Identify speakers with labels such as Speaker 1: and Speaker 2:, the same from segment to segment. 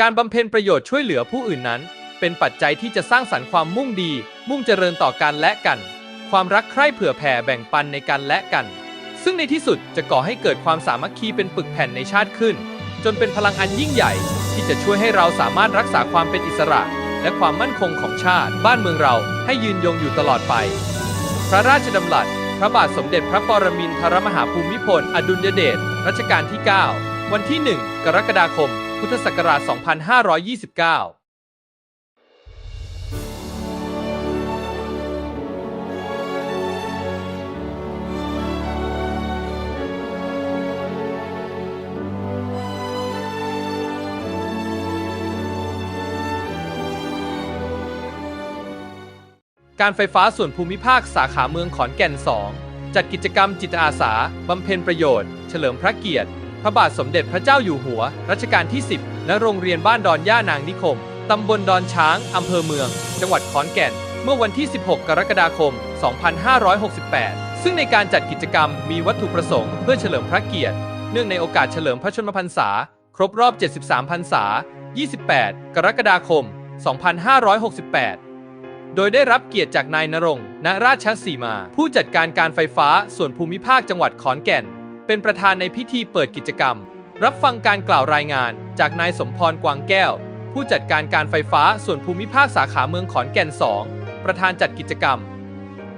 Speaker 1: การบำเพ็ญประโยชน์ช่วยเหลือผู้อื่นนั้น เป็นปัจจัยที่จะสร้างสรรค์ความมุ่งดี มุ่งเจริญต่อกันและกัน ความรักใคร่เผื่อแผ่แบ่งปันในกันและกัน ซึ่งในที่สุดจะก่อให้เกิดความสามัคคีเป็นปึกแผ่นในชาติขึ้น จนเป็นพลังอันยิ่งใหญ่ ที่จะช่วยให้เราสามารถรักษาความเป็นอิสระ และความมั่นคงของชาติ บ้านเมืองเราให้ยืนยงอยู่ตลอดไป พระราชดำรัสพระบาทสมเด็จพระปรมินทรมหาภูมิพล อดุลยเดชรัชกาลที่ 9 วันที่ 1 กรกฎาคม พุทธศักราช 2529การไฟฟ้าส่วนภูมิภาคสาขาเมืองขอนแก่น 2 จัดกิจกรรมจิตอาสา บำเพ็ญประโยชน์ เฉลิมพระเกียรติ พระบาทสมเด็จพระเจ้าอยู่หัว รัชกาลที่ 10 ณ โรงเรียนบ้านดอนย่านางนิคม ตำบลดอนช้าง อำเภอเมือง จังหวัดขอนแก่น เมื่อวันที่ 16 กรกฎาคม 2568 ซึ่งในการจัดกิจกรรมมีวัตถุประสงค์เพื่อเฉลิมพระเกียรติ เนื่องในโอกาสเฉลิมพระชนมพรรษา ครบรอบ 73 พรรษา 28 กรกฎาคม 2568โดยได้รับเกียรติจากนายนรงณราชสีมา ผู้จัดการการไฟฟ้าส่วนภูมิภาคจังหวัดขอนแก่น เป็นประธานในพิธีเปิดกิจกรรม รับฟังการกล่าวรายงาน จากนายสมพรกวางแก้ว ผู้จัดการการไฟฟ้าส่วนภูมิภาคสาขาเมืองขอนแก่น 2 ประธานจัดกิจกรรม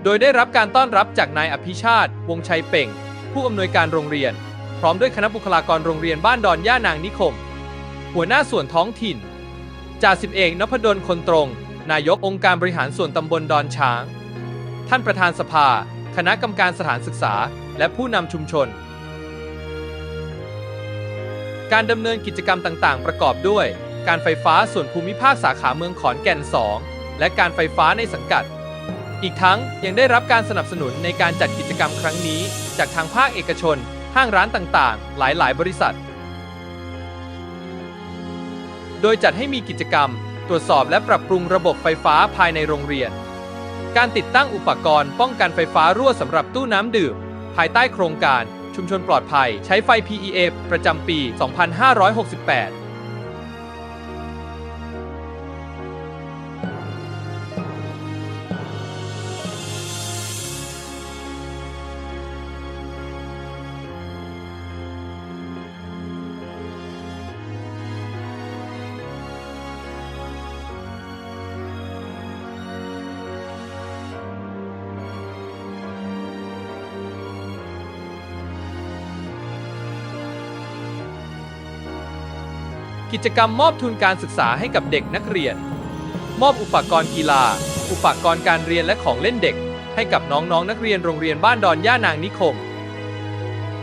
Speaker 1: โดยได้รับการต้อนรับจากนายอภิชาติ วงชัยเป่ง ผู้อำนวยการโรงเรียน พร้อมด้วยคณะบุคลากรโรงเรียนบ้านดอนย่านางนิคม หัวหน้าส่วนท้องถิ่นจ่าสิบเอกนพดลคนตรง นายกองค์การบริหารส่วนตำบลดอนช้าง ท่านประธานสภา คณะกรรมการสถานศึกษา และผู้นำชุมชน การดำเนินกิจกรรมต่าง ๆ ประกอบด้วย การไฟฟ้าส่วนภูมิภาคสาขาเมืองขอนแก่น 2 และการไฟฟ้าในสังกัด อีกทั้งยังได้รับการสนับสนุนในการจัดกิจกรรมครั้งนี้ จากทางภาคเอกชน ห้างร้านต่างๆ หลายๆ บริษัท โดยจัดให้มีกิจกรรม ตรวจสอบและปรับปรุงระบบไฟฟ้าภายในโรงเรียน การติดตั้งอุปกรณ์ป้องกันไฟฟ้ารั่วสำหรับตู้น้ำดื่ม ภายใต้โครงการ ชุมชนปลอดภัย ใช้ไฟ PEA ประจำปี 2568 กิจกรรมมอบทุนการศึกษาให้กับเด็กนักเรียน มอบอุปกรณ์กีฬา อุปกรณ์การเรียนและของเล่นเด็ก ให้กับน้องๆนนักเรียนโรงเรียนบ้านดอนย่านางนิคม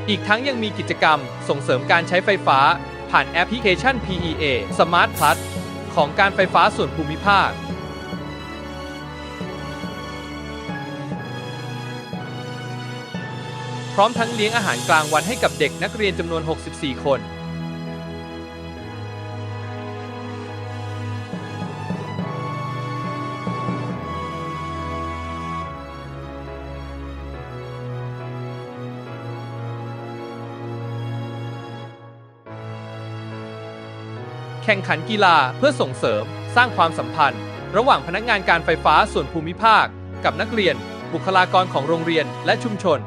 Speaker 1: อีกทั้งยังมีกิจกรรมส่งเสริมการใช้ไฟฟ้า ผ่านแอปพลิเคชัน PEA Smart Plus ของการไฟฟ้าส่วนภูมิภาคพร้อมทั้งเลี้ยงอาหารกลางวันให้กับเด็กนักเรียนจำนวน 64 คน แข่งขันกีฬาเพื่อส่งเสริม สร้างความสัมพันธ์ ระหว่างพนักงานการไฟฟ้าส่วนภูมิภาค กับนักเรียน บุคลากรของโรงเรียนและชุมชน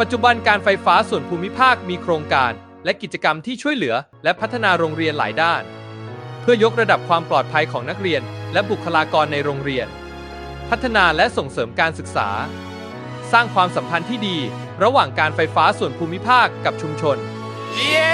Speaker 1: ปัจจุบันการไฟฟ้าส่วนภูมิภาคมีโครงการ และกิจกรรมที่ช่วยเหลือ และพัฒนาโรงเรียนหลายด้าน เพื่อยกระดับความปลอดภัยของนักเรียน และบุคลากรในโรงเรียน พัฒนาและส่งเสริมการศึกษา สร้างความสัมพันธ์ที่ดี ระหว่างการไฟฟ้าส่วนภูมิภาคกับชุมชน
Speaker 2: yeah!